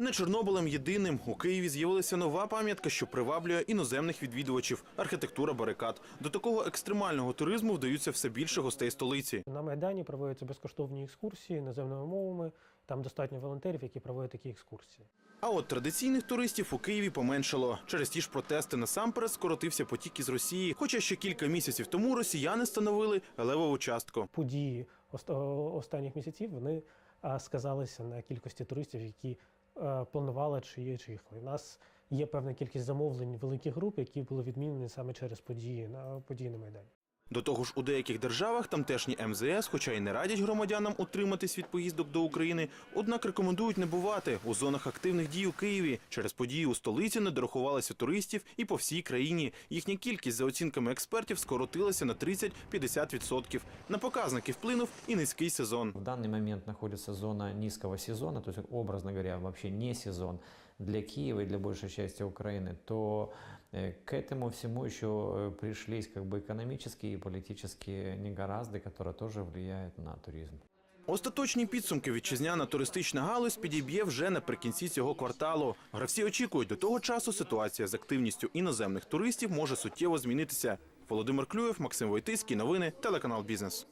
Не Чорнобилем єдиним у Києві з'явилася нова пам'ятка, що приваблює іноземних відвідувачів архітектура барикад. До такого екстремального туризму вдаються все більше гостей столиці. На Майдані проводяться безкоштовні екскурсії іноземними мовами. Там достатньо волонтерів, які проводять такі екскурсії. А от традиційних туристів у Києві поменшало. Через ті ж протести насамперед скоротився потік із Росії. Хоча ще кілька місяців тому росіяни становили левову частку. Події останніх місяців вони сказалися на кількості туристів, які е, планували чи є чи їхали. У нас є певна кількість замовлень великих груп, які були відмінені саме через події на події на Майдані. До того ж, у деяких державах тамтешні МЗС, хоча й не радять громадянам утриматись від поїздок до України, однак рекомендують не бувати у зонах активних дій у Києві. Через події у столиці не дорахувалося туристів і по всій країні. Їхня кількість, за оцінками експертів, скоротилася на 30-50%. На показники вплинув і низький сезон. В данный момент находится зона низкого сезона, то есть, образно говоря, вообще не сезон для Киева и для большей части Украины, то э, к этому всему еще э, пришлись как бы экономические и политические негоразды, которые тоже влияют на туризм. Остаточні підсумки вітчизняна туристична галузь підіб'є вже наприкінці цього кварталу. Гравці очікують, до того часу ситуація з активністю іноземних туристів може суттєво змінитися. Володимир Клюєв, Максим Войтицький, новини, телеканал Бізнес.